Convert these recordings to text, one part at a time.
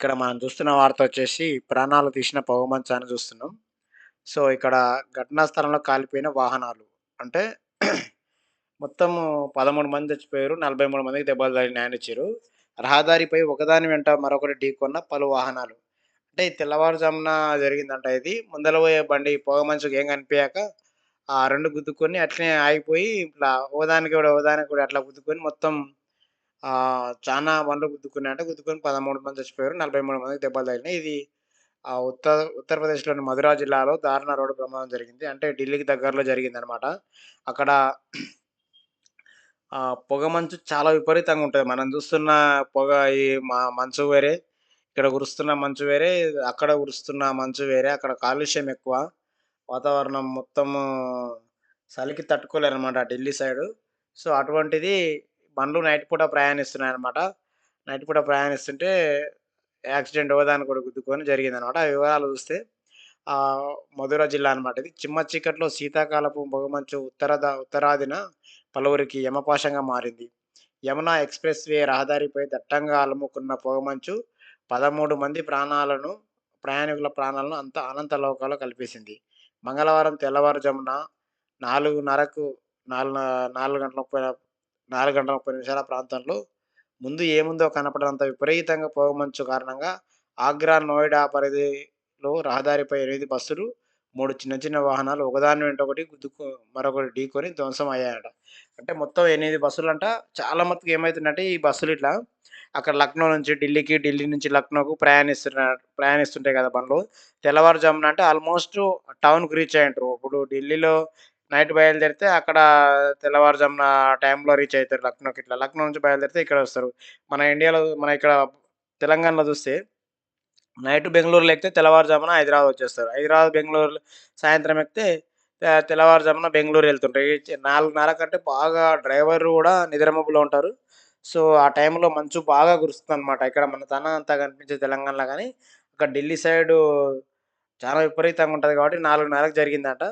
ఇక్కడ మనం చూస్తున్న వార్త వచ్చేసి ప్రాణాలు తీసిన పొగమంచాన్ని అని చూస్తున్నాం. సో, ఇక్కడ ఘటనా స్థలంలో కాలిపోయిన వాహనాలు. అంటే మొత్తము 13 మంది చచ్చిపోయారు. 43 మందికి దెబ్బలు తగిలినాయని ఇచ్చారు రహదారిపై ఒకదాని వెంట మరొకటి ఢీకొన్న పలు వాహనాలు. అంటే తెల్లవారుజామున జరిగిందంట ఇది. ముందల పోయే బండి పొగమంచుకి ఏం కనిపించాక ఆ రెండు గుద్దుకొని అట్లనే ఆగిపోయి ఇట్లా ఓదానికి కూడా ఓదానికి కూడా అట్లా గుద్దుకొని మొత్తం చాలా బండ్లు గుద్దుకున్నాయి అంటే గుద్దుకొని 13 మంది చచ్చిపోయారు. 43 మందికి దెబ్బలు తగిలినాయి. ఇది ఉత్తర ఉత్తరప్రదేశ్‌లోని మధుర జిల్లాలో దారుణ రోడ్డు ప్రమాదం జరిగింది. అంటే ఢిల్లీకి దగ్గరలో జరిగింది అనమాట అక్కడ పొగ పొగమంచు చాలా విపరీతంగా ఉంటుంది మనం చూస్తున్న పొగ ఈ మా మంచు వేరే, ఇక్కడ కురుస్తున్న మంచు వేరే, అక్కడ కురుస్తున్న మంచు వేరే. అక్కడ కాలుష్యం ఎక్కువ. వాతావరణం మొత్తము చలికి తట్టుకోలేరనమాట ఢిల్లీ సైడు. సో, అటువంటిది బండ్లు నైట్ పూట ప్రయాణిస్తున్నాయన్నమాట. నైట్ పూట ప్రయాణిస్తుంటే యాక్సిడెంట్ ఒకదానికొకటి గుద్దుకొని జరిగిందనమాట. ఆ వివరాలు చూస్తే మధుర జిల్లా అనమాట ఇది. చిమ్మ చీకట్లో శీతాకాలపు పొగమంచు ఉత్తరద ఉత్తరాదిన పలువురికి యమపాశంగా మారింది. యమునా ఎక్స్‌ప్రెస్ వే రహదారిపై దట్టంగా అలుముకున్న పొగమంచు 13 మంది ప్రాణాలను ప్రయాణికుల ప్రాణాలను అంత అనంత లోకాలు కల్పేసింది మంగళవారం తెల్లవారుజామున నాలుగున్నరకు నాలుగు నాలుగు గంటల 30 నాలుగు గంటల 30 నిమిషాల ప్రాంతంలో ముందు ఏముందో కనపడనంత విపరీతంగా పొగమంచు కారణంగా ఆగ్రా, నోయిడా పరిధిలో రహదారిపై ఎనిమిది బస్సులు, మూడు చిన్న చిన్న వాహనాలు ఒకదాని వెంట ఒకటి గుద్దుకు మరొకటి ఢీకొని ధ్వంసం అయ్యాయట. అంటే మొత్తం ఎనిమిది బస్సులు అంట చాలా మట్టుకు ఏమవుతుందంటే ఈ బస్సులు ఇట్లా అక్కడ లక్నో నుంచి ఢిల్లీకి, ఢిల్లీ నుంచి లక్నోకు ప్రయాణిస్తున్న ప్రయాణిస్తుంటాయి కదా బండ్లు. తెల్లవారుజామున అంటే ఆల్‌మోస్ట్ టౌన్‌కి రీచ్ అయ్యుంటారు. ఇప్పుడు ఢిల్లీలో నైట్ బయలుదేరితే అక్కడ తెల్లవారుజామున టైంలో రీచ్ అవుతారు లక్నోకి ఇట్లా. లక్నో నుంచి బయలుదేరితే ఇక్కడ వస్తారు మన ఇండియాలో మన ఇక్కడ తెలంగాణలో చూస్తే నైట్ బెంగుళూరులో ఎక్కితే తెల్లవారుజామున హైదరాబాద్ వచ్చేస్తారు. హైదరాబాద్, బెంగళూరు సాయంత్రం ఎక్కితే తెల్లవారుజామున బెంగళూరు వెళ్తుంటారు నాలుగు 4:30 కంటే బాగా డ్రైవర్ కూడా నిద్రమబ్బులో ఉంటారు. సో, ఆ టైంలో మంచు బాగా కురుస్తుందనమాట. ఇక్కడ మన తన అంతా కనిపించే తెలంగాణలో కానీ అక్కడ ఢిల్లీ సైడు చాలా విపరీతంగా ఉంటుంది కాబట్టి 4:30కి జరిగిందట.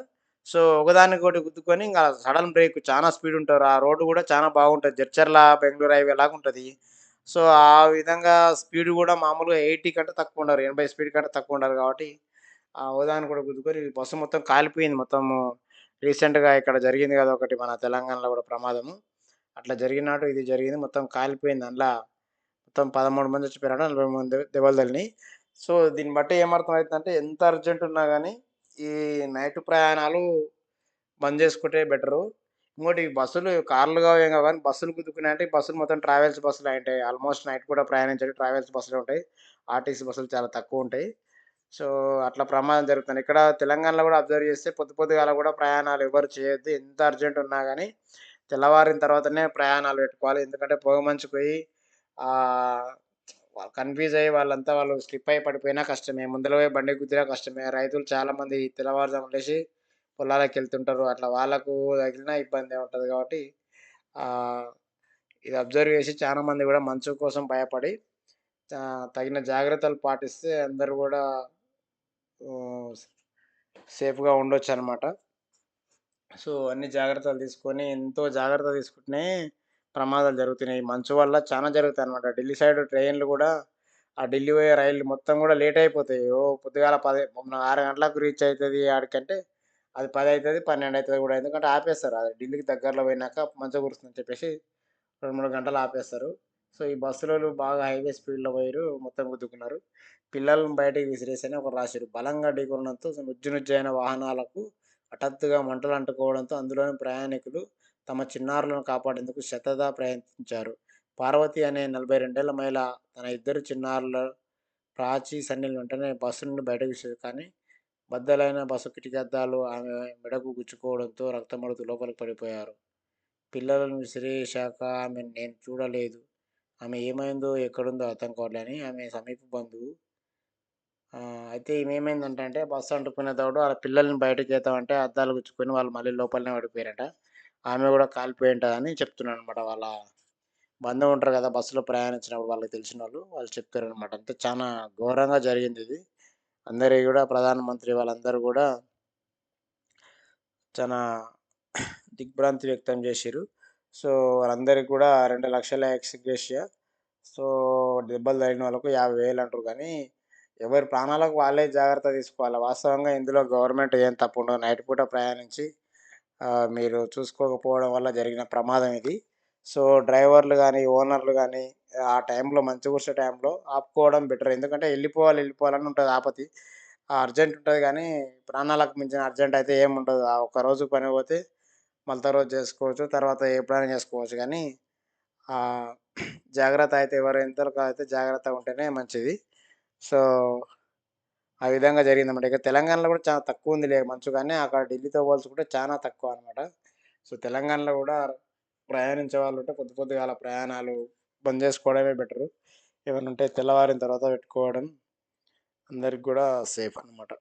సో, ఒకదానికొకటి గుద్దుకొని ఇంకా సడన్ బ్రేక్ చాలా స్పీడ్ ఉంటారు. ఆ రోడ్డు కూడా చాలా బాగుంటుంది జడ్చర్ల బెంగళూరు హైవే లాగుంటది. సో, ఆ విధంగా స్పీడ్ కూడా మామూలుగా 80 కంటే తక్కువ ఉండరు. 80 స్పీడ్ కంటే తక్కువ ఉండరు కాబట్టి ఒకదాని కూడా గుద్దుకొని బస్సు మొత్తం కాలిపోయింది మొత్తము. రీసెంట్‌గా ఇక్కడ జరిగింది కదా ఒకటి మన తెలంగాణలో కూడా ప్రమాదము. అట్లా జరిగినట్టు ఇది జరిగింది. మొత్తం కాలిపోయింది. అందులో మొత్తం 13 మంది చచ్చిపోయారట. 40 మంది దెబ్బలు తల్లిని సో, దీన్ని బట్టి ఏమర్థమైతుందంటే ఎంత అర్జెంట్ ఉన్నా కానీ ఈ నైట్ ప్రయాణాలు బంద్ చేసుకుంటే బెటరు. ఇంకోటి బస్సులు కార్లు కావేం ఏం కానీ బస్సులు గుద్దుకున్నాయంటే బస్సులు మొత్తం ట్రావెల్స్ బస్సులు అయుంటాయి. ఆల్‌మోస్ట్ నైట్ కూడా ప్రయాణించే ట్రావెల్స్ బస్సులు ఉంటాయి. ఆర్‌టీసీ బస్సులు చాలా తక్కువ ఉంటాయి సో, అట్లా ప్రమాదం జరుగుతుంది. ఇక్కడ తెలంగాణలో కూడా అబ్జర్వ్ చేస్తే పొద్దు పొద్దుగాల కూడా ప్రయాణాలు ఎవరు చేయొద్దు. ఎంత అర్జెంట్ ఉన్నా కానీ తెల్లవారిన తర్వాతనే ప్రయాణాలు పెట్టుకోవాలి. ఎందుకంటే పొగమంచు పోయి వాళ్ళు కన్‌ఫ్యూజ్ అయ్యి వాళ్ళంతా వాళ్ళు స్లిప్ అయ్యి పడిపోయినా కష్టమే. ముందులో పోయి బండి గుద్దినా కష్టమే. రైతులు చాలామంది లేచి పొలాలకు వెళ్తుంటారు అట్లా వాళ్ళకు తగిలిన ఇబ్బందే ఉంటుంది కాబట్టి ఇది అబ్జర్వ్ చేసి చాలా మంది కూడా మంచు కోసం భయపడి తగిన జాగ్రత్తలు పాటిస్తే అందరూ కూడా సేఫ్గా సేఫ్‌గా ఉండొచ్చనమాట. సో, అన్ని జాగ్రత్తలు తీసుకొని ఎంతో జాగ్రత్త తీసుకుంటేనే ప్రమాదాలు జరుగుతున్నాయి. మంచు వల్ల చాలా జరుగుతాయి అనమాట ఢిల్లీ సైడ్ ట్రైన్‌లు కూడా ఆ ఢిల్లీ పోయే రైళ్ళు మొత్తం కూడా లేట్ అయిపోతాయి. ఓ పొద్దుగాల 10 6 గంటలకు రీచ్ అవుతుంది ఆడికంటే అది పది అవుతుంది పన్నెండు అవుతుంది కూడా. ఎందుకంటే ఆపేస్తారు. అది ఢిల్లీకి దగ్గరలో పోయినాక మంచు కురుస్తుందని చెప్పేసి 2, 3 గంటలు ఆపేస్తారు. సో, ఈ బస్సులోళ్ళు బాగా హైవే స్పీడ్‌లో పోయారు మొత్తం గుద్దుకున్నారు. పిల్లలను బయటికి విసిరేసని ఒక రాశారు బలంగా ఢీకొనడంతో నుజ్జు నుజ్జైన వాహనాలకు హఠాత్తుగా మంటలు అంటుకోవడంతో అందులోని ప్రయాణికులు తమ చిన్నారులను కాపాడేందుకు శతదా ప్రయత్నించారు. పార్వతి అనే నలభై రెండేళ్ళ మహిళ తన ఇద్దరు చిన్నారుల ప్రాచి, సన్నిలు వెంటనే బస్సు నుండి బయటకు కానీ బద్దలైన బస్సు కిటికద్దాలు ఆమె మెడకు గుచ్చుకోవడంతో రక్తమడుతూ లోపలికి పడిపోయారు. పిల్లలను విసిరేశాక ఆమె నేను చూడలేదు. ఆమె ఏమైందో, ఎక్కడుందో అర్థం కావాలని ఆమె సమీప బంధువు అయితే ఏమేమైందంటే అంటే బస్సు అంటుకునే తోడు వాళ్ళ పిల్లల్ని బయటకేద్దామంటే అద్దాలు గుచ్చుకొని వాళ్ళు మళ్ళీ లోపలనే పడిపోయారట. ఆమె కూడా కాలిపోయి చెప్తున్నాను అనమాట వాళ్ళ బంధువు ఉంటారు కదా! బస్సులో ప్రయాణించినప్పుడు వాళ్ళకి తెలిసిన వాళ్ళు వాళ్ళు చెప్తారనమాట. అంటే చాలా ఘోరంగా జరిగింది ఇది అందరి కూడా ప్రధానమంత్రి వాళ్ళందరూ కూడా చాలా దిగ్భ్రాంతి వ్యక్తం చేశారు సో, వాళ్ళందరికీ కూడా రెండు లక్షల ఎక్స్‌గ్రేషియా సో, దెబ్బలు తగిన వాళ్ళకు యాభై వేలు అంటారు కానీ, ఎవరి ప్రాణాలకు వాళ్ళే జాగ్రత్త తీసుకోవాలి. వాస్తవంగా ఇందులో గవర్నమెంట్ ఏం తప్పు ఉండదు. నైట్ పూట ప్రయాణించి మీరు చూసుకోకపోవడం వల్ల జరిగిన ప్రమాదం ఇది. సో, డ్రైవర్లు కానీ ఓనర్లు కానీ ఆ టైంలో మంచు కూర్చే టైంలో ఆపుకోవడం బెటర్. ఎందుకంటే వెళ్ళిపోవాలి వెళ్ళిపోవాలని ఉంటుంది ఆపతి. ఆ అర్జెంట్ ఉంటుంది కానీ ప్రాణాలకు మించిన అర్జెంట్ అయితే ఏముండదు. ఆ ఒక్కరోజు పని పోతే మళ్ళీ రోజు చేసుకోవచ్చు. తర్వాత ఎప్పుడైనా చేసుకోవచ్చు కానీ జాగ్రత్త అయితే ఎవరు ఎంతవరకు అయితే జాగ్రత్తగా ఉంటేనే మంచిది. సో, ఆ విధంగా జరిగిందన్నమాట. ఇక తెలంగాణలో కూడా చాలా తక్కువ ఉంది లేక మంచు కానీ అక్కడ ఢిల్లీతో పోల్చుకుంటే తక్కువ అనమాట సో, తెలంగాణలో కూడా ప్రయాణించే వాళ్ళు ఉంటే కొద్ది పొద్దు పొద్దుగాల ప్రయాణాలు బంద్ చేసుకోవడమే బెటరు. ఏమైనా ఉంటే తెల్లవారిన తర్వాత పెట్టుకోవడం అందరికి కూడా సేఫ్ అన్నమాట.